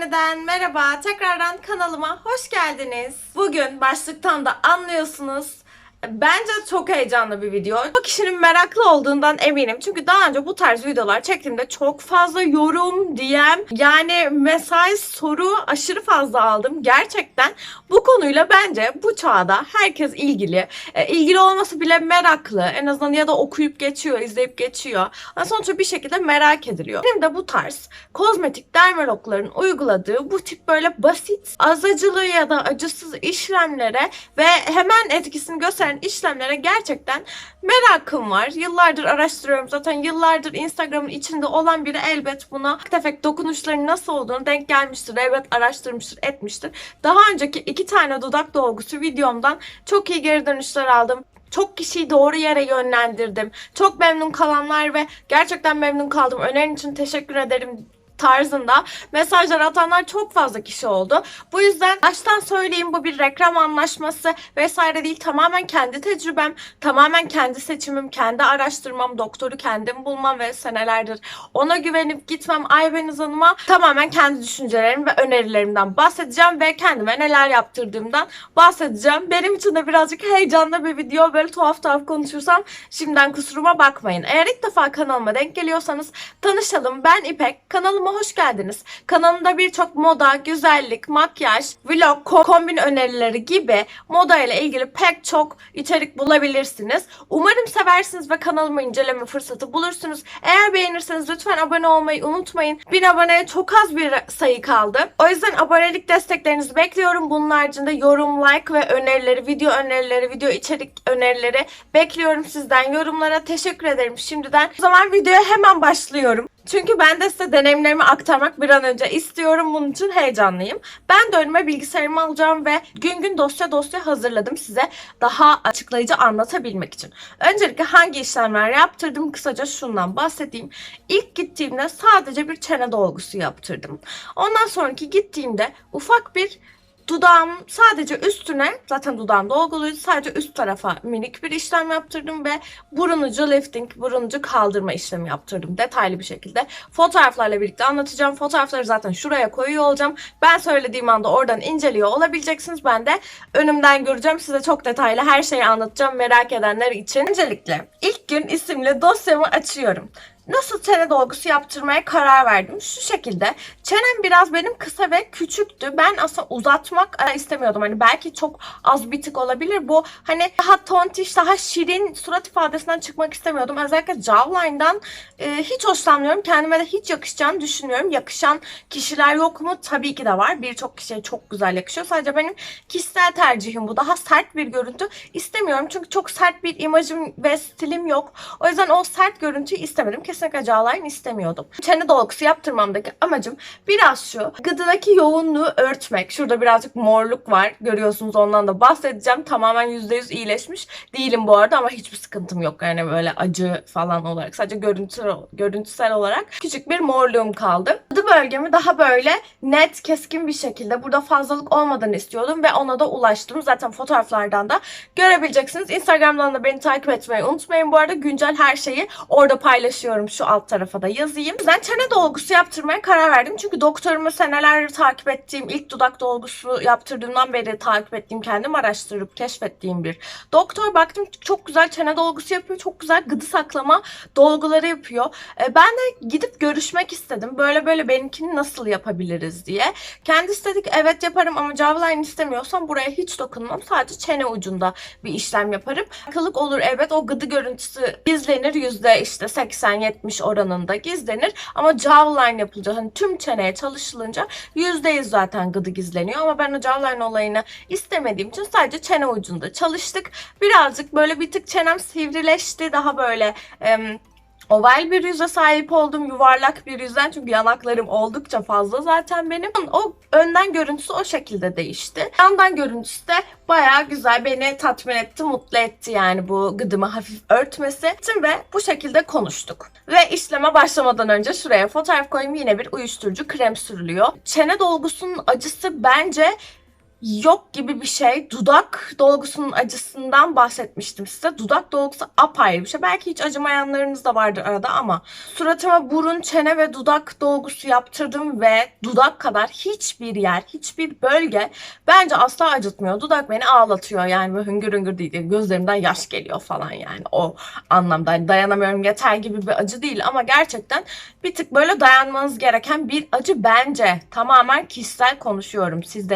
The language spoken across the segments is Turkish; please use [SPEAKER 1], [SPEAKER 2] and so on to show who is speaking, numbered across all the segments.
[SPEAKER 1] yeniden merhaba. Tekrardan kanalıma hoş geldiniz. Bugün başlıktan da anlıyorsunuz. Bence çok heyecanlı bir video. Çok kişinin meraklı olduğundan eminim. Çünkü daha önce bu tarz videolar çektiğimde çok fazla yorum, DM, yani mesaj, soru aşırı fazla aldım. Gerçekten bu konuyla bence bu çağda herkes ilgili. E, ilgili olması bile meraklı. En azından ya da okuyup geçiyor, izleyip geçiyor. Ama sonuçta bir şekilde merak ediliyor. Benim de bu tarz kozmetik dermalogların uyguladığı bu tip böyle basit, az acılı ya da acısız işlemlere ve hemen etkisini gösteren işlemlere gerçekten merakım var. Yıllardır araştırıyorum zaten. Yıllardır Instagram'ın içinde olan biri elbet buna tefek dokunuşların nasıl olduğunu denk gelmiştir. Elbet araştırmıştır, etmiştir. Daha önceki iki tane dudak dolgusu videomdan çok iyi geri dönüşler aldım. Çok kişiyi doğru yere yönlendirdim. Çok memnun kalanlar ve gerçekten memnun kaldım. Önerin için teşekkür ederim tarzında mesajlar atanlar çok fazla kişi oldu. Bu yüzden baştan söyleyeyim bu bir reklam anlaşması vesaire değil. Tamamen kendi tecrübem, tamamen kendi seçimim, kendi araştırmam, doktoru kendim bulmam ve senelerdir ona güvenip gitmem Ayveniz Hanım'a tamamen kendi düşüncelerim ve önerilerimden bahsedeceğim ve kendime neler yaptırdığımdan bahsedeceğim. Benim için de birazcık heyecanlı bir video. Böyle tuhaf tuhaf konuşursam şimdiden kusuruma bakmayın. Eğer ilk defa kanalıma denk geliyorsanız tanışalım. Ben İpek. Kanalıma hoş geldiniz. Kanalımda birçok moda, güzellik, makyaj, vlog, ko- kombin önerileri gibi moda ile ilgili pek çok içerik bulabilirsiniz. Umarım seversiniz ve kanalımı inceleme fırsatı bulursunuz. Eğer beğenirseniz lütfen abone olmayı unutmayın. Bir aboneye çok az bir sayı kaldı. O yüzden abonelik desteklerinizi bekliyorum. Bunun haricinde yorum, like ve önerileri, video önerileri, video içerik önerileri bekliyorum sizden. Yorumlara teşekkür ederim şimdiden. O zaman videoya hemen başlıyorum. Çünkü ben de size deneyimlerimi aktarmak bir an önce istiyorum. Bunun için heyecanlıyım. Ben de bilgisayarımı alacağım ve gün gün dosya dosya hazırladım size daha açıklayıcı anlatabilmek için. Öncelikle hangi işlemler yaptırdım kısaca şundan bahsedeyim. İlk gittiğimde sadece bir çene dolgusu yaptırdım. Ondan sonraki gittiğimde ufak bir Dudağım sadece üstüne zaten dudağım dolguluydu. Sadece üst tarafa minik bir işlem yaptırdım ve burun ucu lifting, burun ucu kaldırma işlemi yaptırdım detaylı bir şekilde. Fotoğraflarla birlikte anlatacağım. Fotoğrafları zaten şuraya koyuyor olacağım. Ben söylediğim anda oradan inceliyor olabileceksiniz. Ben de önümden göreceğim. Size çok detaylı her şeyi anlatacağım merak edenler için. Öncelikle ilk gün isimli dosyamı açıyorum nasıl çene dolgusu yaptırmaya karar verdim. Şu şekilde. Çenem biraz benim kısa ve küçüktü. Ben aslında uzatmak e, istemiyordum. Hani belki çok az bir tık olabilir. Bu hani daha tontiş, daha şirin surat ifadesinden çıkmak istemiyordum. Özellikle jawline'dan e, hiç hoşlanmıyorum. Kendime de hiç yakışacağını düşünmüyorum. Yakışan kişiler yok mu? Tabii ki de var. Birçok kişiye çok güzel yakışıyor. Sadece benim kişisel tercihim bu. Daha sert bir görüntü istemiyorum. Çünkü çok sert bir imajım ve stilim yok. O yüzden o sert görüntüyü istemedim. Kesinlikle jawline istemiyordum. Çene dolgusu yaptırmamdaki amacım biraz şu. Gıdadaki yoğunluğu örtmek. Şurada birazcık morluk var. Görüyorsunuz ondan da bahsedeceğim. Tamamen %100 iyileşmiş değilim bu arada ama hiçbir sıkıntım yok. Yani böyle acı falan olarak. Sadece görüntü, görüntüsel olarak küçük bir morluğum kaldı. Gıdı bölgemi daha böyle net, keskin bir şekilde burada fazlalık olmadan istiyordum ve ona da ulaştım. Zaten fotoğraflardan da görebileceksiniz. Instagram'dan da beni takip etmeyi unutmayın. Bu arada güncel her şeyi orada paylaşıyorum. Şu alt tarafa da yazayım. Yüzden çene dolgusu yaptırmaya karar verdim. Çünkü doktorumu seneler takip ettiğim, ilk dudak dolgusu yaptırdığımdan beri takip ettiğim, kendim araştırıp keşfettiğim bir doktor. Baktım çok güzel çene dolgusu yapıyor. Çok güzel gıdı saklama dolguları yapıyor. E, Ben de gidip görüşmek istedim. Böyle böyle benimkini nasıl yapabiliriz diye. Kendisi dedik evet yaparım ama jawline istemiyorsan buraya hiç dokunmam. Sadece çene ucunda bir işlem yaparım. Kılık olur evet o gıdı görüntüsü gizlenir yüzde işte 80-70 oranında gizlenir. Ama jawline yapılacak hani tüm çeneye çalışılınca %100 zaten gıdı gizleniyor. Ama ben o jawline olayını istemediğim için sadece çene ucunda çalıştık. Birazcık böyle bir tık çenem sivrileşti. Daha böyle em, Oval bir yüze sahip oldum. Yuvarlak bir yüzden çünkü yanaklarım oldukça fazla zaten benim. O önden görüntüsü o şekilde değişti. Yandan görüntüsü de bayağı güzel beni tatmin etti, mutlu etti yani bu gıdımı hafif örtmesi. Ve bu şekilde konuştuk. Ve işleme başlamadan önce şuraya fotoğraf koyayım yine bir uyuşturucu krem sürülüyor. Çene dolgusunun acısı bence yok gibi bir şey. Dudak dolgusunun acısından bahsetmiştim size. Dudak dolgusu apayrı bir şey. Belki hiç acımayanlarınız da vardır arada ama suratıma burun, çene ve dudak dolgusu yaptırdım ve dudak kadar hiçbir yer, hiçbir bölge bence asla acıtmıyor. Dudak beni ağlatıyor yani böyle hüngür hüngür değil. Gözlerimden yaş geliyor falan yani o anlamda. Hani dayanamıyorum yeter gibi bir acı değil ama gerçekten bir tık böyle dayanmanız gereken bir acı bence. Tamamen kişisel konuşuyorum. Siz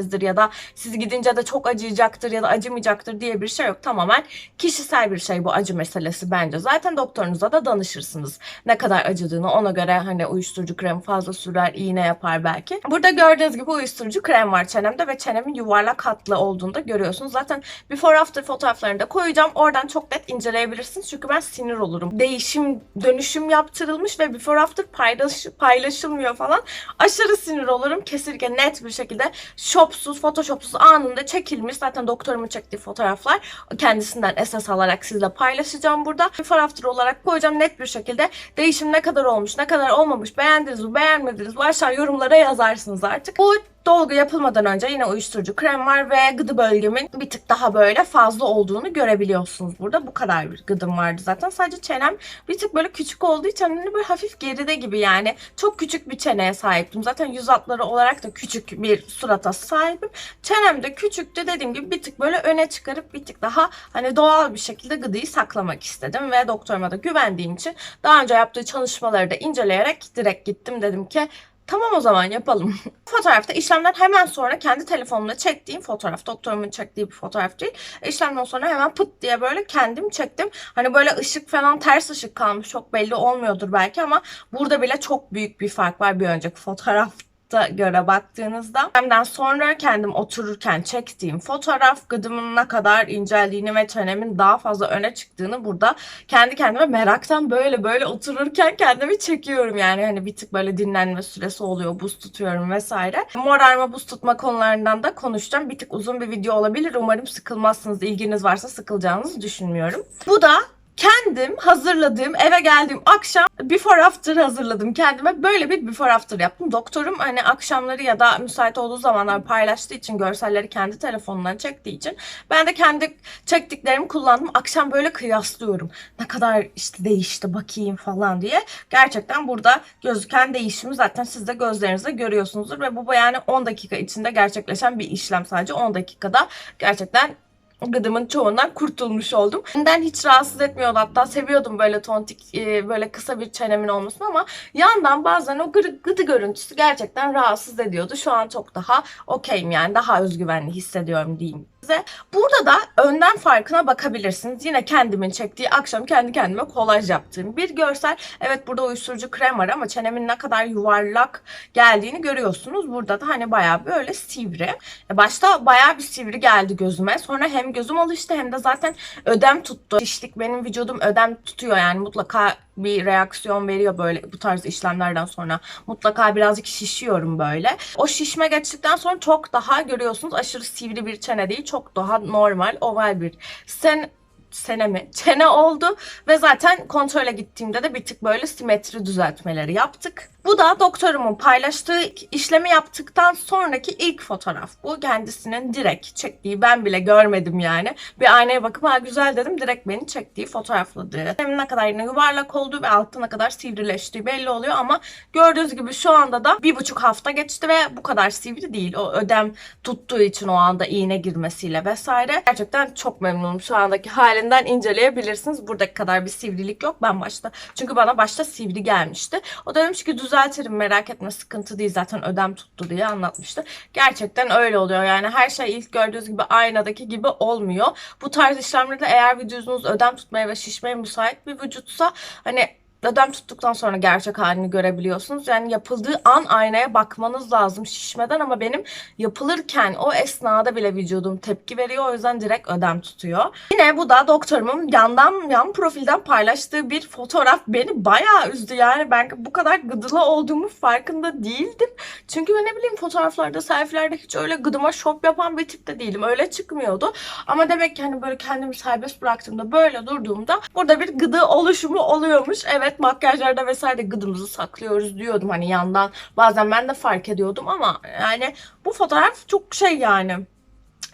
[SPEAKER 1] deneyimlemişsinizdir ya da siz gidince de çok acıyacaktır ya da acımayacaktır diye bir şey yok. Tamamen kişisel bir şey bu acı meselesi bence. Zaten doktorunuza da danışırsınız. Ne kadar acıdığını ona göre hani uyuşturucu krem fazla sürer, iğne yapar belki. Burada gördüğünüz gibi uyuşturucu krem var çenemde ve çenemin yuvarlak hatlı olduğunu da görüyorsunuz. Zaten before after fotoğraflarını da koyacağım. Oradan çok net inceleyebilirsiniz. Çünkü ben sinir olurum. Değişim, dönüşüm yaptırılmış ve before after paylaş, paylaşılmıyor falan. Aşırı sinir olurum. Kesinlikle net bir şekilde shopsuz, photoshopsuz anında çekilmiş. Zaten doktorumun çektiği fotoğraflar kendisinden esas alarak sizle paylaşacağım burada. Before after olarak koyacağım net bir şekilde. Değişim ne kadar olmuş, ne kadar olmamış, beğendiniz mi, beğenmediniz mi aşağı yorumlara yazarsınız artık. Bu dolgu yapılmadan önce yine uyuşturucu krem var ve gıdı bölgemin bir tık daha böyle fazla olduğunu görebiliyorsunuz burada. Bu kadar bir gıdım vardı zaten. Sadece çenem bir tık böyle küçük olduğu için hani böyle hafif geride gibi yani. Çok küçük bir çeneye sahiptim. Zaten yüz hatları olarak da küçük bir surata sahibim. Çenem de küçüktü dediğim gibi bir tık böyle öne çıkarıp bir tık daha hani doğal bir şekilde gıdıyı saklamak istedim ve doktoruma da güvendiğim için daha önce yaptığı çalışmaları da inceleyerek direkt gittim dedim ki Tamam o zaman yapalım. Fotoğrafta işlemden hemen sonra kendi telefonumla çektiğim fotoğraf. Doktorumun çektiği bir fotoğraf değil. İşlemden sonra hemen pıt diye böyle kendim çektim. Hani böyle ışık falan ters ışık kalmış. Çok belli olmuyordur belki ama burada bile çok büyük bir fark var bir önceki fotoğraf da göre baktığınızda hemden sonra kendim otururken çektiğim fotoğraf gıdımın ne kadar inceldiğini ve çenemin daha fazla öne çıktığını burada kendi kendime meraktan böyle böyle otururken kendimi çekiyorum yani hani bir tık böyle dinlenme süresi oluyor buz tutuyorum vesaire. Morarma buz tutma konularından da konuşacağım. Bir tık uzun bir video olabilir. Umarım sıkılmazsınız. İlginiz varsa sıkılacağınızı düşünmüyorum. Bu da kendim hazırladığım eve geldiğim akşam before after hazırladım kendime. Böyle bir before after yaptım. Doktorum hani akşamları ya da müsait olduğu zamanlar paylaştığı için görselleri kendi telefonundan çektiği için ben de kendi çektiklerimi kullandım. Akşam böyle kıyaslıyorum. Ne kadar işte değişti bakayım falan diye. Gerçekten burada gözüken değişimi zaten siz de gözlerinizle görüyorsunuzdur ve bu yani 10 dakika içinde gerçekleşen bir işlem sadece 10 dakikada gerçekten gıdımın çoğundan kurtulmuş oldum. Benden hiç rahatsız etmiyordu hatta seviyordum böyle tontik e, böyle kısa bir çenemin olmasını ama yandan bazen o gıdı, gıdı görüntüsü gerçekten rahatsız ediyordu. Şu an çok daha okeyim yani daha özgüvenli hissediyorum diyeyim size. Burada da önden farkına bakabilirsiniz. Yine kendimin çektiği akşam kendi kendime kolaj yaptığım bir görsel. Evet burada uyuşturucu krem var ama çenemin ne kadar yuvarlak geldiğini görüyorsunuz. Burada da hani bayağı böyle sivri. E, Başta bayağı bir sivri geldi gözüme. Sonra hem gözüm alıştı hem de zaten ödem tuttu. Şişlik benim vücudum ödem tutuyor yani mutlaka bir reaksiyon veriyor böyle bu tarz işlemlerden sonra. Mutlaka birazcık şişiyorum böyle. O şişme geçtikten sonra çok daha görüyorsunuz aşırı sivri bir çene değil. Çok daha normal oval bir sen sene mi? Çene oldu ve zaten kontrole gittiğimde de bir tık böyle simetri düzeltmeleri yaptık. Bu da doktorumun paylaştığı işlemi yaptıktan sonraki ilk fotoğraf. Bu kendisinin direkt çektiği ben bile görmedim yani. Bir aynaya bakıp ha güzel dedim direkt beni çektiği fotoğrafladığı. Hem ne kadar yine yuvarlak olduğu ve altına kadar sivrileştiği belli oluyor ama gördüğünüz gibi şu anda da bir buçuk hafta geçti ve bu kadar sivri değil. O ödem tuttuğu için o anda iğne girmesiyle vesaire. Gerçekten çok memnunum şu andaki halinden inceleyebilirsiniz. Buradaki kadar bir sivrilik yok ben başta. Çünkü bana başta sivri gelmişti. O da demiş ki düzeltirim merak etme sıkıntı değil zaten ödem tuttu diye anlatmıştı. Gerçekten öyle oluyor yani her şey ilk gördüğünüz gibi aynadaki gibi olmuyor. Bu tarz işlemlerde eğer vücudunuz ödem tutmaya ve şişmeye müsait bir vücutsa hani ödem tuttuktan sonra gerçek halini görebiliyorsunuz. Yani yapıldığı an aynaya bakmanız lazım şişmeden ama benim yapılırken o esnada bile vücudum tepki veriyor. O yüzden direkt ödem tutuyor. Yine bu da doktorumun yandan yan profilden paylaştığı bir fotoğraf beni bayağı üzdü. Yani ben bu kadar gıdılı olduğumu farkında değildim. Çünkü ben ne bileyim fotoğraflarda, selfielerde hiç öyle gıdıma şop yapan bir tip de değilim. Öyle çıkmıyordu. Ama demek ki hani böyle kendimi serbest bıraktığımda böyle durduğumda burada bir gıdı oluşumu oluyormuş. Evet evet makyajlarda vesaire gıdımızı saklıyoruz diyordum hani yandan. Bazen ben de fark ediyordum ama yani bu fotoğraf çok şey yani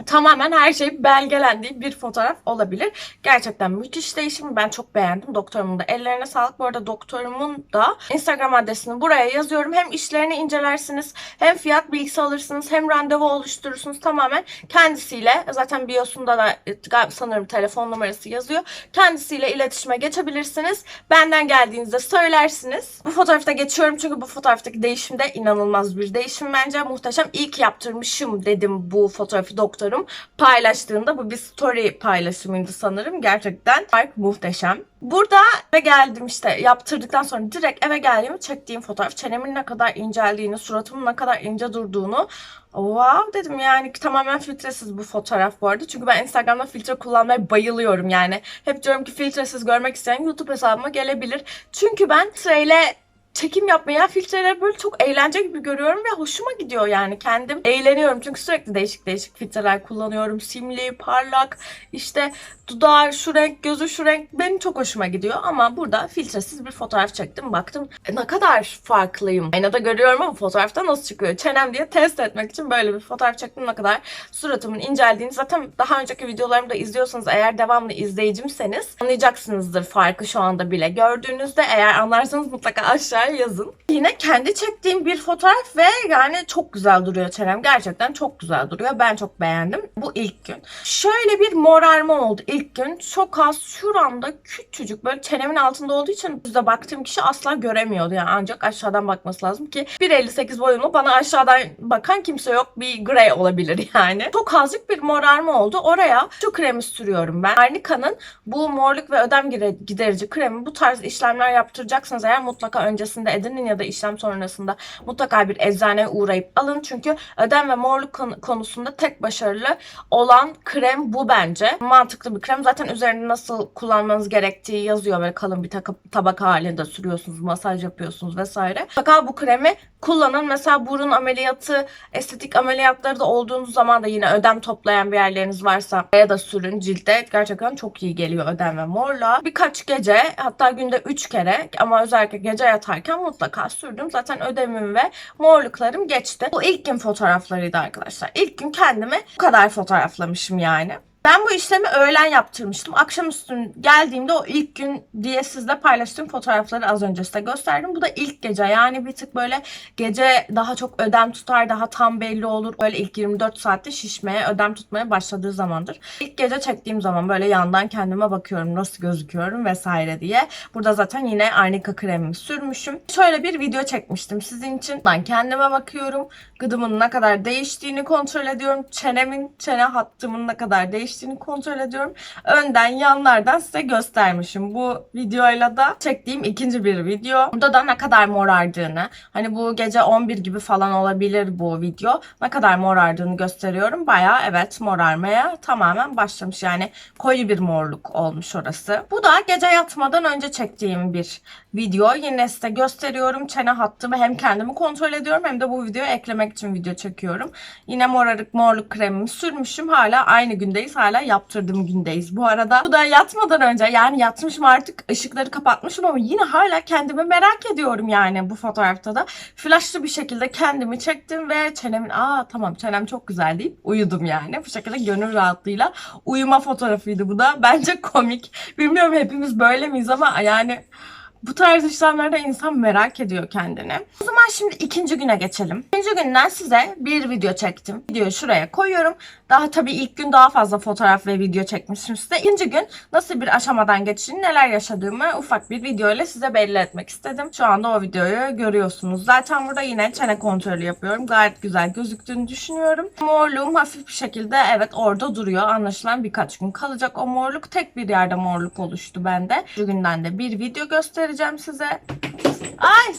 [SPEAKER 1] tamamen her şey belgelendiği bir fotoğraf olabilir. Gerçekten müthiş değişim. Ben çok beğendim. Doktorumun da ellerine sağlık. Bu arada doktorumun da Instagram adresini buraya yazıyorum. Hem işlerini incelersiniz, hem fiyat bilgisi alırsınız, hem randevu oluşturursunuz. Tamamen kendisiyle zaten biosunda da e, sanırım telefon numarası yazıyor. Kendisiyle iletişime geçebilirsiniz. Benden geldiğinizde söylersiniz. Bu fotoğrafta geçiyorum çünkü bu fotoğraftaki değişim de inanılmaz bir değişim bence. Muhteşem. İyi ki yaptırmışım dedim bu fotoğrafı doktorum paylaştığında. Bu bir story paylaşımıydı sanırım. Gerçekten fark muhteşem. Burada eve geldim işte yaptırdıktan sonra direkt eve geldiğimi çektiğim fotoğraf. Çenemin ne kadar inceldiğini, suratımın ne kadar ince durduğunu Wow dedim yani tamamen filtresiz bu fotoğraf bu arada. Çünkü ben Instagram'da filtre kullanmaya bayılıyorum yani. Hep diyorum ki filtresiz görmek isteyen YouTube hesabıma gelebilir. Çünkü ben sırayla çekim yapmaya filtreleri böyle çok eğlence gibi görüyorum ve hoşuma gidiyor yani. Kendim eğleniyorum çünkü sürekli değişik değişik filtreler kullanıyorum. Simli parlak işte dudağı şu renk gözü şu renk benim çok hoşuma gidiyor. Ama burada filtresiz bir fotoğraf çektim baktım e, ne kadar farklıyım. Aynada görüyorum ama fotoğrafta nasıl çıkıyor? Çenem diye test etmek için böyle bir fotoğraf çektim. Ne kadar suratımın inceldiğini zaten daha önceki videolarımı da izliyorsanız eğer devamlı izleyicimseniz anlayacaksınızdır farkı şu anda bile. Gördüğünüzde eğer anlarsanız mutlaka aşağıya yazın. Yine kendi çektiğim bir fotoğraf ve yani çok güzel duruyor çenem. Gerçekten çok güzel duruyor. Ben çok beğendim. Bu ilk gün. Şöyle bir morarma oldu ilk gün. Çok az şuramda küçücük böyle çenemin altında olduğu için yüzde baktığım kişi asla göremiyordu. Yani ancak aşağıdan bakması lazım ki 1.58 boyumlu bana aşağıdan bakan kimse yok. Bir grey olabilir yani. Çok azıcık bir morarma oldu. Oraya şu kremi sürüyorum ben. Arnica'nın bu morluk ve ödem giderici kremi bu tarz işlemler yaptıracaksınız eğer mutlaka öncesinde edinin ya da işlem sonrasında mutlaka bir eczaneye uğrayıp alın. Çünkü ödem ve morluk konu- konusunda tek başarılı olan krem bu bence. Mantıklı bir krem. Zaten üzerinde nasıl kullanmanız gerektiği yazıyor. Böyle kalın bir tabaka halinde sürüyorsunuz, masaj yapıyorsunuz vesaire. Mutlaka bu kremi kullanın. Mesela burun ameliyatı, estetik ameliyatları da olduğunuz zaman da yine ödem toplayan bir yerleriniz varsa ya da sürün cilde. Gerçekten çok iyi geliyor ödem ve morla. Birkaç gece hatta günde 3 kere ama özellikle gece yatarken mutlaka sürdüm. Zaten ödemim ve morluklarım geçti. Bu ilk gün fotoğraflarıydı arkadaşlar. İlk gün kendimi bu kadar fotoğraflamışım yani. Ben bu işlemi öğlen yaptırmıştım. Akşamüstü geldiğimde o ilk gün diye sizle paylaştığım fotoğrafları az önce size gösterdim. Bu da ilk gece yani bir tık böyle gece daha çok ödem tutar, daha tam belli olur. Böyle ilk 24 saatte şişmeye, ödem tutmaya başladığı zamandır. İlk gece çektiğim zaman böyle yandan kendime bakıyorum nasıl gözüküyorum vesaire diye. Burada zaten yine Arnica kremimi sürmüşüm. Şöyle bir video çekmiştim sizin için. Ben kendime bakıyorum. Gıdımın ne kadar değiştiğini kontrol ediyorum. Çenemin, çene hattımın ne kadar değiştiğini kontrol ediyorum. Önden, yanlardan size göstermişim. Bu videoyla da çektiğim ikinci bir video. Burada da ne kadar morardığını, hani bu gece 11 gibi falan olabilir bu video. Ne kadar morardığını gösteriyorum. Bayağı evet morarmaya tamamen başlamış. Yani koyu bir morluk olmuş orası. Bu da gece yatmadan önce çektiğim bir video. Yine size gösteriyorum. Çene hattımı hem kendimi kontrol ediyorum hem de bu videoyu eklemek için video çekiyorum. Yine morarık morluk kremimi sürmüşüm. Hala aynı gündeyiz. Hala yaptırdığım gündeyiz. Bu arada bu da yatmadan önce yani yatmışım artık ışıkları kapatmışım ama yine hala kendimi merak ediyorum yani bu fotoğrafta da. Flashlı bir şekilde kendimi çektim ve çenemin aa tamam çenem çok güzel deyip uyudum yani. Bu şekilde gönül rahatlığıyla uyuma fotoğrafıydı bu da. Bence komik. Bilmiyorum hepimiz böyle miyiz ama yani bu tarz işlemlerde insan merak ediyor kendini. O zaman şimdi ikinci güne geçelim. İkinci günden size bir video çektim. Videoyu şuraya koyuyorum. Daha tabii ilk gün daha fazla fotoğraf ve video çekmişim size. İkinci gün nasıl bir aşamadan geçtiğini, neler yaşadığımı ufak bir video ile size belli etmek istedim. Şu anda o videoyu görüyorsunuz. Zaten burada yine çene kontrolü yapıyorum. Gayet güzel gözüktüğünü düşünüyorum. Morluğum hafif bir şekilde evet orada duruyor. Anlaşılan birkaç gün kalacak o morluk. Tek bir yerde morluk oluştu bende. Şu günden de bir video göstereceğim size. Ay!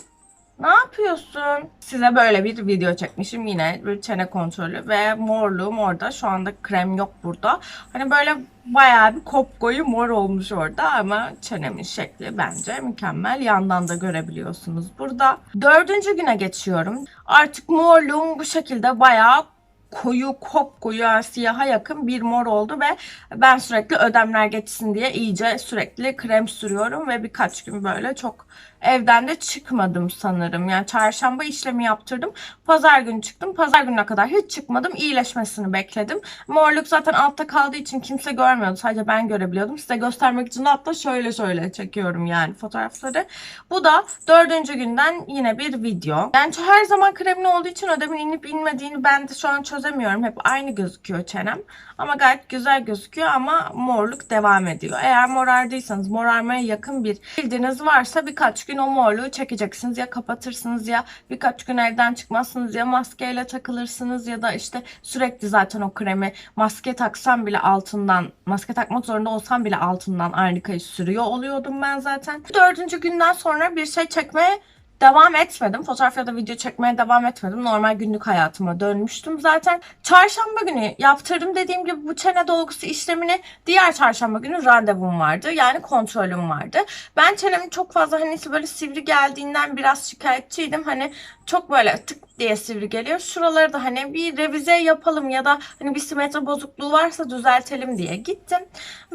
[SPEAKER 1] Ne yapıyorsun? Size böyle bir video çekmişim yine bir çene kontrolü ve morluğum orada. Şu anda krem yok burada. Hani böyle bayağı bir kopkoyu mor olmuş orada ama çenemin şekli bence mükemmel. Yandan da görebiliyorsunuz burada. Dördüncü güne geçiyorum. Artık morluğum bu şekilde bayağı koyu kop koyu yani siyaha yakın bir mor oldu ve ben sürekli ödemler geçsin diye iyice sürekli krem sürüyorum ve birkaç gün böyle çok evden de çıkmadım sanırım. Yani çarşamba işlemi yaptırdım. Pazar günü çıktım. Pazar gününe kadar hiç çıkmadım. İyileşmesini bekledim. Morluk zaten altta kaldığı için kimse görmüyordu. Sadece ben görebiliyordum. Size göstermek için de hatta şöyle şöyle çekiyorum yani fotoğrafları. Bu da dördüncü günden yine bir video. Yani her zaman kremli olduğu için ödemin inip inmediğini ben de şu an çözemiyorum. Hep aynı gözüküyor çenem. Ama gayet güzel gözüküyor ama morluk devam ediyor. Eğer morardıysanız morarmaya yakın bir cildiniz varsa birkaç gün o morluğu çekeceksiniz. Ya kapatırsınız ya birkaç gün evden çıkmazsınız ya maskeyle takılırsınız ya da işte sürekli zaten o kremi maske taksam bile altından maske takmak zorunda olsam bile altından harikayı sürüyor oluyordum ben zaten. Dördüncü günden sonra bir şey çekmeye devam etmedim. Fotoğraf ya da video çekmeye devam etmedim. Normal günlük hayatıma dönmüştüm zaten. Çarşamba günü yaptırdım dediğim gibi bu çene dolgusu işlemini diğer çarşamba günü randevum vardı. Yani kontrolüm vardı. Ben çenemin çok fazla hani böyle sivri geldiğinden biraz şikayetçiydim. Hani çok böyle tık diye sivri geliyor. Şuraları da hani bir revize yapalım ya da hani bir simetri bozukluğu varsa düzeltelim diye gittim.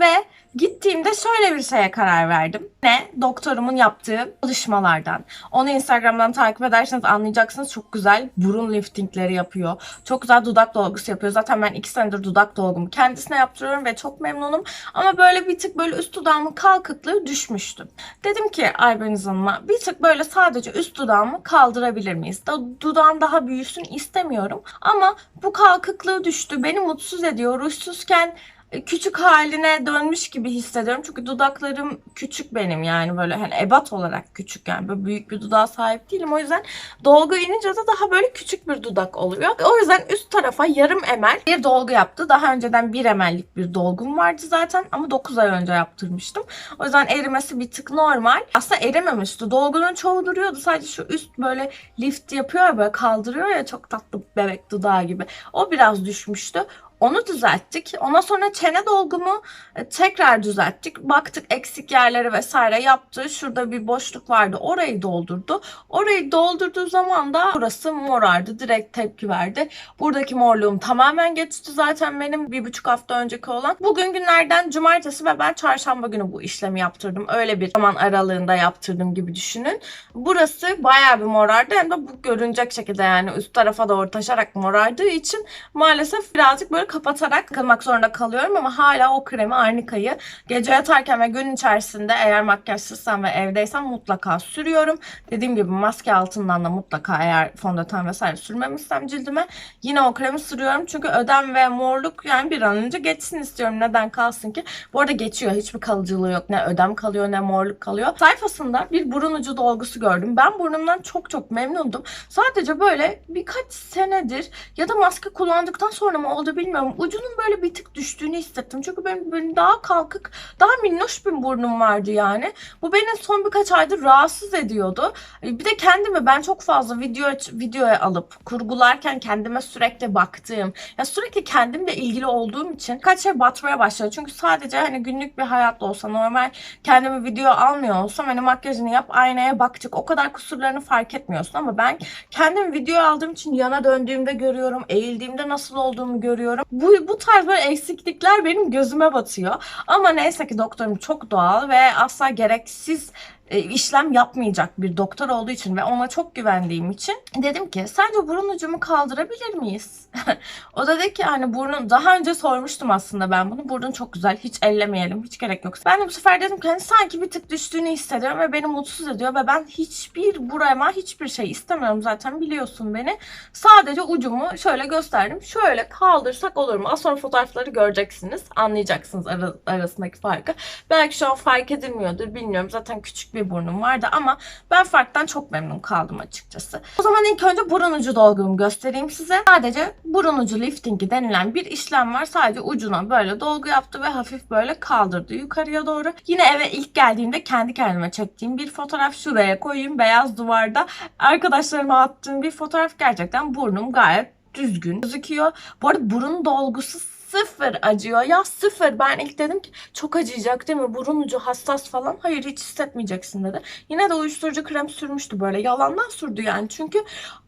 [SPEAKER 1] Ve gittiğimde şöyle bir şeye karar verdim. Ne? Doktorumun yaptığı çalışmalardan. Onu Instagram'dan takip ederseniz anlayacaksınız. Çok güzel burun liftingleri yapıyor. Çok güzel dudak dolgusu yapıyor. Zaten ben iki senedir dudak dolgumu kendisine yaptırıyorum ve çok memnunum. Ama böyle bir tık böyle üst dudağımın kalkıklığı düşmüştü. Dedim ki Aybeniz Hanım'a bir tık böyle sadece üst dudağımı kaldırabilir miyiz? Da, dudağım daha büyüsün istemiyorum. Ama bu kalkıklığı düştü. Beni mutsuz ediyor. Ruhsuzken küçük haline dönmüş gibi hissediyorum. Çünkü dudaklarım küçük benim yani böyle hani ebat olarak küçük yani böyle büyük bir dudağa sahip değilim. O yüzden dolgu inince de daha böyle küçük bir dudak oluyor. O yüzden üst tarafa yarım emel bir dolgu yaptı. Daha önceden bir emellik bir dolgum vardı zaten ama 9 ay önce yaptırmıştım. O yüzden erimesi bir tık normal. Aslında erimemişti. Dolgunun çoğu duruyordu. Sadece şu üst böyle lift yapıyor böyle kaldırıyor ya çok tatlı bebek dudağı gibi. O biraz düşmüştü. Onu düzelttik. Ondan sonra çene dolgumu e, tekrar düzelttik. Baktık eksik yerleri vesaire yaptı. Şurada bir boşluk vardı. Orayı doldurdu. Orayı doldurduğu zaman da burası morardı. Direkt tepki verdi. Buradaki morluğum tamamen geçti zaten benim bir buçuk hafta önceki olan. Bugün günlerden cumartesi ve ben çarşamba günü bu işlemi yaptırdım. Öyle bir zaman aralığında yaptırdım gibi düşünün. Burası bayağı bir morardı. Hem de bu görünecek şekilde yani üst tarafa doğru taşarak morardığı için maalesef birazcık böyle kapatarak kılmak zorunda kalıyorum ama hala o kremi arnikayı gece yatarken ve gün içerisinde eğer makyajsızsam ve evdeysem mutlaka sürüyorum. Dediğim gibi maske altından da mutlaka eğer fondöten vesaire sürmemişsem cildime yine o kremi sürüyorum. Çünkü ödem ve morluk yani bir an önce geçsin istiyorum. Neden kalsın ki? Bu arada geçiyor. Hiçbir kalıcılığı yok. Ne ödem kalıyor ne morluk kalıyor. Sayfasında bir burun ucu dolgusu gördüm. Ben burnumdan çok çok memnundum. Sadece böyle birkaç senedir ya da maske kullandıktan sonra mı oldu bilmiyorum. Ucunun böyle bir tık düştüğünü hissettim. Çünkü benim, benim daha kalkık, daha minnoş bir burnum vardı yani. Bu beni son birkaç aydır rahatsız ediyordu. Bir de kendimi ben çok fazla video videoya alıp kurgularken kendime sürekli baktığım, ya sürekli kendimle ilgili olduğum için kaç şey batmaya başladı. Çünkü sadece hani günlük bir hayat olsa normal kendimi video almıyor olsam hani makyajını yap aynaya bakacak o kadar kusurlarını fark etmiyorsun ama ben kendim video aldığım için yana döndüğümde görüyorum, eğildiğimde nasıl olduğumu görüyorum. Bu, bu tarz böyle eksiklikler benim gözüme batıyor. Ama neyse ki doktorum çok doğal ve asla gereksiz işlem yapmayacak bir doktor olduğu için ve ona çok güvendiğim için dedim ki sence burun ucumu kaldırabilir miyiz? o da dedi ki hani burnun daha önce sormuştum aslında ben bunu. Burnun çok güzel hiç ellemeyelim hiç gerek yok. Ben de bu sefer dedim ki hani sanki bir tık düştüğünü hissediyorum ve beni mutsuz ediyor ve ben hiçbir burama hiçbir şey istemiyorum zaten biliyorsun beni. Sadece ucumu şöyle gösterdim. Şöyle kaldırsak olur mu? Az sonra fotoğrafları göreceksiniz. Anlayacaksınız ara, arasındaki farkı. Belki şu an fark edilmiyordur bilmiyorum. Zaten küçük bir burnum vardı ama ben farktan çok memnun kaldım açıkçası. O zaman ilk önce burun ucu dolgumu göstereyim size. Sadece burun ucu liftingi denilen bir işlem var. Sadece ucuna böyle dolgu yaptı ve hafif böyle kaldırdı yukarıya doğru. Yine eve ilk geldiğimde kendi kendime çektiğim bir fotoğraf şuraya koyayım beyaz duvarda. Arkadaşlarıma attığım bir fotoğraf gerçekten burnum gayet düzgün gözüküyor. Bu arada burun dolgusu sıfır acıyor. Ya sıfır. Ben ilk dedim ki çok acıyacak değil mi? Burun ucu hassas falan. Hayır hiç hissetmeyeceksin dedi. Yine de uyuşturucu krem sürmüştü böyle. Yalandan sürdü yani. Çünkü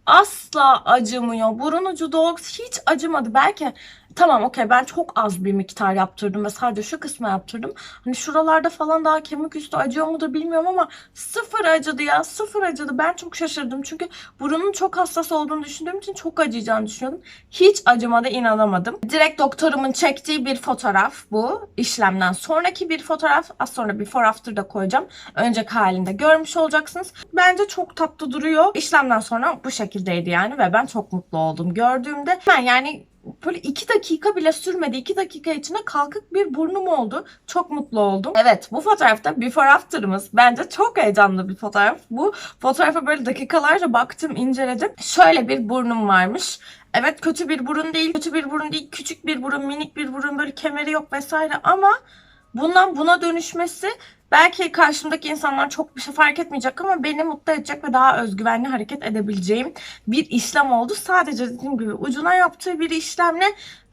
[SPEAKER 1] asla acımıyor. Burun ucu dolgusu hiç acımadı. Belki tamam okey ben çok az bir miktar yaptırdım ve sadece şu kısmı yaptırdım. Hani şuralarda falan daha kemik üstü acıyor mudur bilmiyorum ama sıfır acıdı ya. Sıfır acıdı. Ben çok şaşırdım. Çünkü burunun çok hassas olduğunu düşündüğüm için çok acıyacağını düşünüyordum. Hiç acımadı inanamadım. Direkt doktorumun çektiği bir fotoğraf bu. işlemden sonraki bir fotoğraf. Az sonra before after da koyacağım. Önceki halinde görmüş olacaksınız. Bence çok tatlı duruyor. İşlemden sonra bu şekildeydi yani ve ben çok mutlu oldum. Gördüğümde ben yani böyle iki dakika bile sürmedi. iki dakika içinde kalkık bir burnum oldu. Çok mutlu oldum. Evet bu fotoğrafta before after'ımız. Bence çok heyecanlı bir fotoğraf. Bu fotoğrafa böyle dakikalarca baktım, inceledim. Şöyle bir burnum varmış. Evet kötü bir burun değil, kötü bir burun değil, küçük bir burun, minik bir burun, böyle kemeri yok vesaire ama bundan buna dönüşmesi belki karşımdaki insanlar çok bir şey fark etmeyecek ama beni mutlu edecek ve daha özgüvenli hareket edebileceğim bir işlem oldu. Sadece dediğim gibi ucuna yaptığı bir işlemle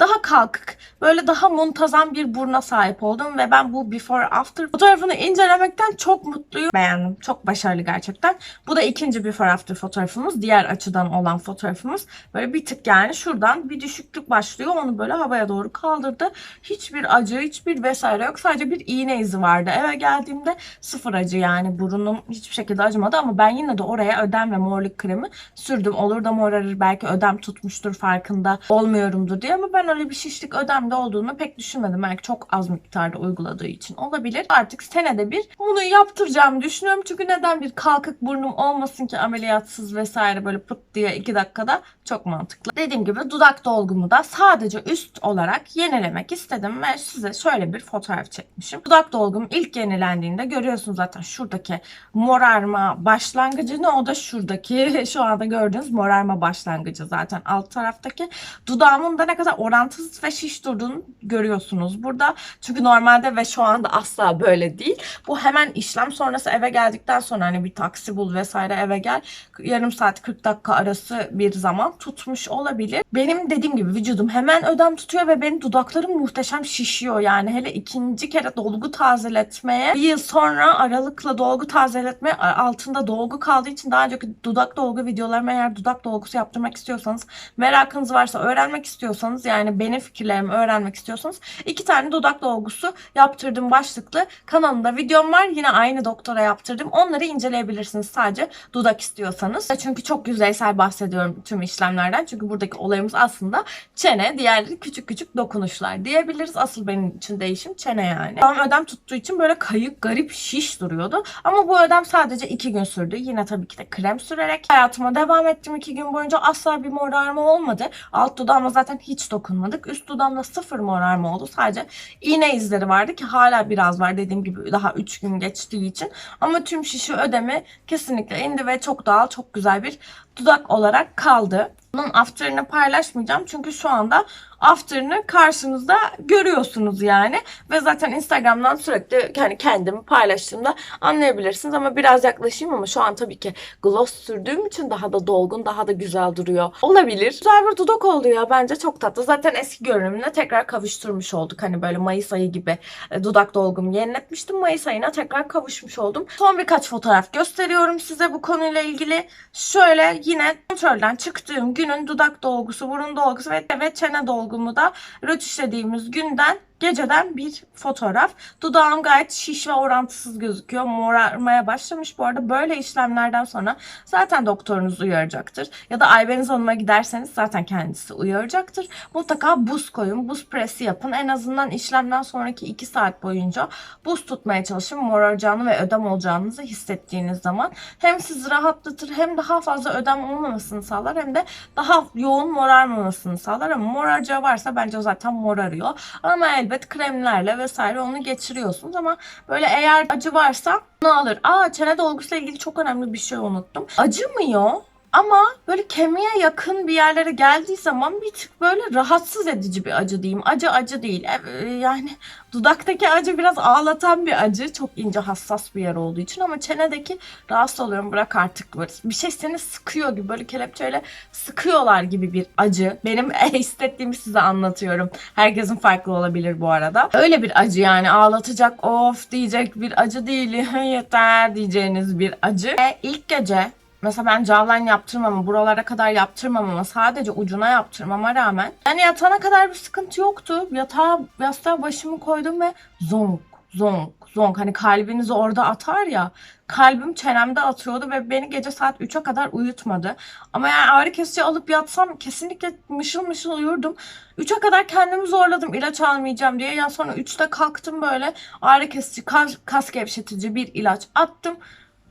[SPEAKER 1] daha kalkık, böyle daha muntazam bir buruna sahip oldum ve ben bu before after fotoğrafını incelemekten çok mutluyum. Beğendim. Çok başarılı gerçekten. Bu da ikinci before after fotoğrafımız. Diğer açıdan olan fotoğrafımız. Böyle bir tık yani şuradan bir düşüklük başlıyor. Onu böyle havaya doğru kaldırdı. Hiçbir acı, hiçbir vesaire yok. Sadece bir iğne izi vardı. Eve geldiğimde sıfır acı yani. Burnum hiçbir şekilde acımadı ama ben yine de oraya ödem ve morluk kremi sürdüm. Olur da morarır belki ödem tutmuştur farkında olmuyorumdur diye ama ben öyle bir şişlik ödemde olduğunu pek düşünmedim. Belki çok az miktarda uyguladığı için olabilir. Artık senede bir bunu yaptıracağımı düşünüyorum. Çünkü neden bir kalkık burnum olmasın ki ameliyatsız vesaire böyle pıt diye iki dakikada çok mantıklı. Dediğim gibi dudak dolgumu da sadece üst olarak yenilemek istedim ve size şöyle bir fotoğraf çekmişim. Dudak dolgum ilk yenilendiğinde görüyorsunuz zaten şuradaki morarma başlangıcı ne o da şuradaki şu anda gördüğünüz morarma başlangıcı zaten alt taraftaki dudağımın da ne kadar orantısız ve şiş durduğunu görüyorsunuz burada. Çünkü normalde ve şu anda asla böyle değil. Bu hemen işlem sonrası eve geldikten sonra hani bir taksi bul vesaire eve gel. Yarım saat 40 dakika arası bir zaman tutmuş olabilir. Benim dediğim gibi vücudum hemen ödem tutuyor ve benim dudaklarım muhteşem şişiyor. Yani hele ikinci kere dolgu tazeletmeye yıl sonra aralıkla dolgu tazeletme altında dolgu kaldığı için daha önceki dudak dolgu videolarıma eğer dudak dolgusu yaptırmak istiyorsanız merakınız varsa öğrenmek istiyorsanız yani benim fikirlerimi öğrenmek istiyorsanız iki tane dudak dolgusu yaptırdım başlıklı kanalımda videom var. Yine aynı doktora yaptırdım. Onları inceleyebilirsiniz sadece dudak istiyorsanız. Çünkü çok yüzeysel bahsediyorum tüm işlemlerden. Çünkü buradaki olayımız aslında çene. Diğerleri küçük küçük dokunuşlar diyebiliriz. Asıl benim için değişim çene yani. Tam ödem tuttuğu için böyle kayık garip şiş duruyordu. Ama bu ödem sadece iki gün sürdü. Yine tabii ki de krem sürerek hayatıma devam ettim iki gün boyunca. Asla bir morarma olmadı. Alt dudağıma zaten hiç dokunmadık. Üst dudağımda sıfır morarma oldu. Sadece iğne izleri vardı ki hala biraz var dediğim gibi daha 3 gün geçtiği için. Ama tüm şişi ödemi kesinlikle indi ve çok doğal, çok güzel bir dudak olarak kaldı. Bunun after'ını paylaşmayacağım çünkü şu anda after'ını karşınızda görüyorsunuz yani. Ve zaten Instagram'dan sürekli hani kendimi paylaştığımda anlayabilirsiniz ama biraz yaklaşayım ama şu an tabii ki gloss sürdüğüm için daha da dolgun, daha da güzel duruyor. Olabilir. Güzel bir dudak oldu ya bence çok tatlı. Zaten eski görünümüne tekrar kavuşturmuş olduk. Hani böyle Mayıs ayı gibi e, dudak dolgumu yeniletmiştim. Mayıs ayına tekrar kavuşmuş oldum. Son birkaç fotoğraf gösteriyorum size bu konuyla ilgili. Şöyle yine kontrolden çıktığım günün dudak dolgusu, burun dolgusu ve, ve çene dolgumu da rötuşlediğimiz günden geceden bir fotoğraf. Dudağım gayet şiş ve orantısız gözüküyor. Morarmaya başlamış. Bu arada böyle işlemlerden sonra zaten doktorunuz uyaracaktır. Ya da Aybeniz Hanım'a giderseniz zaten kendisi uyaracaktır. Mutlaka buz koyun. Buz presi yapın. En azından işlemden sonraki 2 saat boyunca buz tutmaya çalışın. Moraracağını ve ödem olacağınızı hissettiğiniz zaman hem sizi rahatlatır hem daha fazla ödem olmamasını sağlar hem de daha yoğun morarmamasını sağlar. Ama moraracağı varsa bence zaten morarıyor. Ama elbet kremlerle vesaire onu geçiriyorsunuz ama böyle eğer acı varsa bunu alır. Aa çene dolgusuyla ilgili çok önemli bir şey unuttum. Acımıyor. Ama böyle kemiğe yakın bir yerlere geldiği zaman bir tık böyle rahatsız edici bir acı diyeyim. Acı acı değil. E, Yani dudaktaki acı biraz ağlatan bir acı. Çok ince hassas bir yer olduğu için ama çenedeki rahatsız oluyorum. Bırak artık böyle bir şey seni sıkıyor gibi böyle kelepçeyle sıkıyorlar gibi bir acı. Benim hissettiğimi size anlatıyorum. Herkesin farklı olabilir bu arada. Öyle bir acı yani ağlatacak of diyecek bir acı değil yeter diyeceğiniz bir acı. Ve ilk gece Mesela ben jawline yaptırmama, buralara kadar yaptırmamama, sadece ucuna yaptırmama rağmen yani yatana kadar bir sıkıntı yoktu. Yatağa, yastığa başımı koydum ve zonk, zonk, zonk. Hani kalbiniz orada atar ya. Kalbim çenemde atıyordu ve beni gece saat 3'e kadar uyutmadı. Ama yani ağrı kesici alıp yatsam kesinlikle mışıl mışıl uyurdum. 3'e kadar kendimi zorladım ilaç almayacağım diye. Ya sonra 3'te kalktım böyle ağrı kesici, kas, kas gevşetici bir ilaç attım.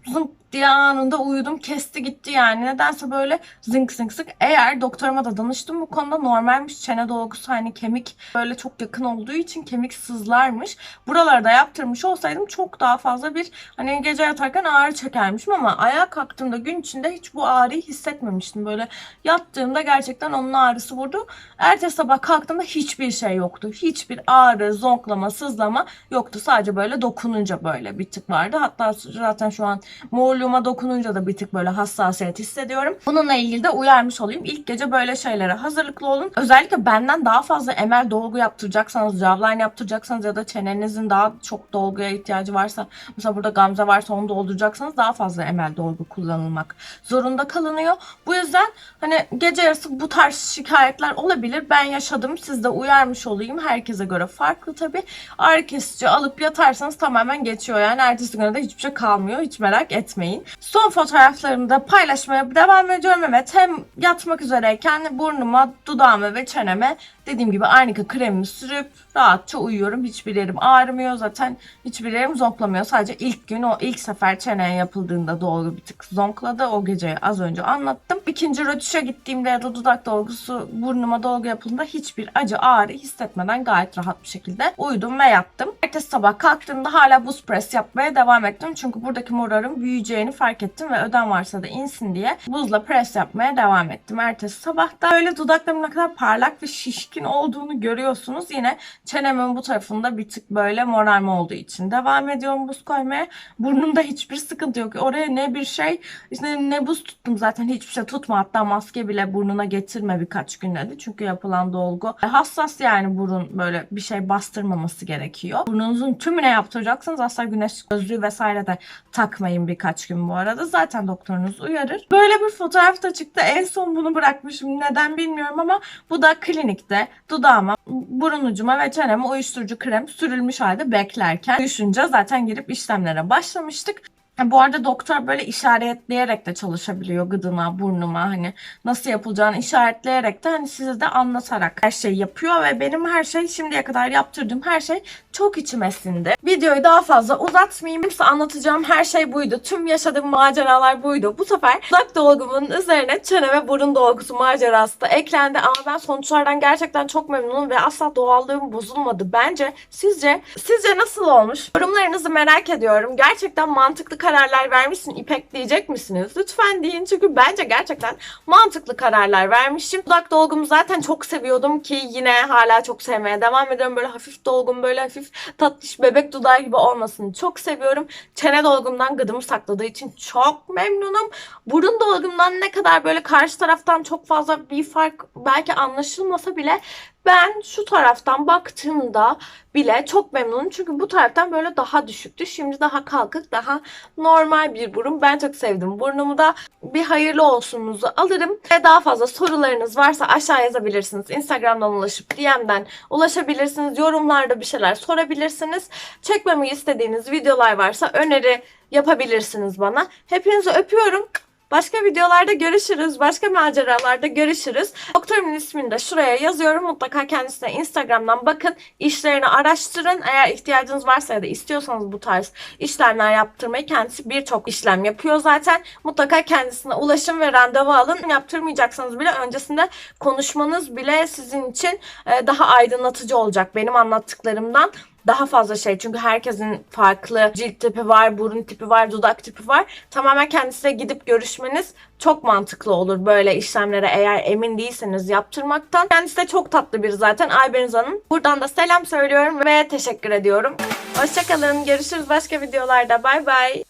[SPEAKER 1] Zınk diye anında uyudum kesti gitti yani. Nedense böyle zınk zınk zınk. Eğer doktoruma da danıştım bu konuda normalmiş. Çene dolgusu hani kemik böyle çok yakın olduğu için kemik sızlarmış. Buralarda yaptırmış olsaydım çok daha fazla bir hani gece yatarken ağrı çekermişim ama ayağa kalktığımda gün içinde hiç bu ağrıyı hissetmemiştim. Böyle yattığımda gerçekten onun ağrısı vurdu. Ertesi sabah kalktığımda hiçbir şey yoktu. Hiçbir ağrı, zonklama, sızlama yoktu. Sadece böyle dokununca böyle bir tık vardı. Hatta zaten şu an morluğuma dokununca da bir tık böyle hassasiyet hissediyorum. Bununla ilgili de uyarmış olayım. İlk gece böyle şeylere hazırlıklı olun. Özellikle benden daha fazla emel dolgu yaptıracaksanız, jawline yaptıracaksanız ya da çenenizin daha çok dolguya ihtiyacı varsa, mesela burada gamze varsa onu dolduracaksanız daha fazla emel dolgu kullanılmak zorunda kalınıyor. Bu yüzden hani gece yarısı bu tarz şikayetler olabilir. Ben yaşadım. Siz de uyarmış olayım. Herkese göre farklı tabii. Ağrı kesici alıp yatarsanız tamamen geçiyor. Yani ertesi güne de hiçbir şey kalmıyor. Hiç merak etmeyin. Son fotoğraflarımı da paylaşmaya devam ediyorum. Evet hem yatmak üzereyken burnuma, dudağıma ve çeneme dediğim gibi arnika kremimi sürüp rahatça uyuyorum. Hiçbir yerim ağrımıyor zaten. Hiçbir yerim zonklamıyor. Sadece ilk gün o ilk sefer çeneye yapıldığında dolgu bir tık zonkladı. O geceyi az önce anlattım. İkinci rötuşa gittiğimde ya da dudak dolgusu burnuma dolgu yapıldığında hiçbir acı ağrı hissetmeden gayet rahat bir şekilde uyudum ve yattım. Ertesi sabah kalktığımda hala buz press yapmaya devam ettim. Çünkü buradaki morarın büyüyeceğini fark ettim ve ödem varsa da insin diye buzla press yapmaya devam ettim. Ertesi sabah da öyle dudaklarım ne kadar parlak ve şişkin olduğunu görüyorsunuz. Yine çenemin bu tarafında bir tık böyle morarma olduğu için devam ediyorum buz koymaya. Burnumda hiçbir sıkıntı yok. Oraya ne bir şey işte ne buz tuttum zaten hiçbir şey tutma. Hatta maske bile burnuna getirme birkaç gün dedi. Çünkü yapılan dolgu hassas yani burun böyle bir şey bastırmaması gerekiyor. Burnunuzun tümüne yaptıracaksınız. Asla güneş gözlüğü vesaire de takmayın birkaç gün bu arada. Zaten doktorunuz uyarır. Böyle bir fotoğraf da çıktı. En son bunu bırakmışım. Neden bilmiyorum ama bu da klinikte dudağıma, burun ucuma ve çeneme uyuşturucu krem sürülmüş halde beklerken uyuşunca zaten girip işlemlere başlamıştık. Bu arada doktor böyle işaretleyerek de çalışabiliyor gıdıma, burnuma hani nasıl yapılacağını işaretleyerek de hani size de anlatarak her şeyi yapıyor ve benim her şey şimdiye kadar yaptırdığım her şey çok içime sindi. Videoyu daha fazla uzatmayayım. Size anlatacağım her şey buydu. Tüm yaşadığım maceralar buydu. Bu sefer dudak dolgumun üzerine çene ve burun dolgusu macerası da eklendi ama ben sonuçlardan gerçekten çok memnunum ve asla doğallığım bozulmadı. Bence sizce sizce nasıl olmuş? Yorumlarınızı merak ediyorum. Gerçekten mantıklı kararlar vermişsin İpek diyecek misiniz? Lütfen deyin çünkü bence gerçekten mantıklı kararlar vermişim. Dudak dolgumu zaten çok seviyordum ki yine hala çok sevmeye devam ediyorum. Böyle hafif dolgum böyle hafif tatlış bebek dudağı gibi olmasını çok seviyorum. Çene dolgumdan gıdımı sakladığı için çok memnunum. Burun dolgumdan ne kadar böyle karşı taraftan çok fazla bir fark belki anlaşılmasa bile ben şu taraftan baktığımda bile çok memnunum. Çünkü bu taraftan böyle daha düşüktü. Şimdi daha kalkık, daha normal bir burun. Ben çok sevdim burnumu da. Bir hayırlı olsunuzu alırım. Ve daha fazla sorularınız varsa aşağı yazabilirsiniz. Instagram'dan ulaşıp DM'den ulaşabilirsiniz. Yorumlarda bir şeyler sorabilirsiniz. Çekmemi istediğiniz videolar varsa öneri yapabilirsiniz bana. Hepinizi öpüyorum. Başka videolarda görüşürüz. Başka maceralarda görüşürüz. Doktorumun ismini de şuraya yazıyorum. Mutlaka kendisine Instagram'dan bakın. işlerini araştırın. Eğer ihtiyacınız varsa ya da istiyorsanız bu tarz işlemler yaptırmayı kendisi birçok işlem yapıyor zaten. Mutlaka kendisine ulaşın ve randevu alın. Yaptırmayacaksanız bile öncesinde konuşmanız bile sizin için e, daha aydınlatıcı olacak benim anlattıklarımdan. Daha fazla şey. Çünkü herkesin farklı cilt tipi var, burun tipi var, dudak tipi var. Tamamen kendisiyle gidip görüşmeniz çok mantıklı olur böyle işlemlere eğer emin değilseniz yaptırmaktan. Kendisi de çok tatlı biri zaten Aybeniz Hanım. Buradan da selam söylüyorum ve teşekkür ediyorum. Hoşçakalın. Görüşürüz başka videolarda. Bay bay.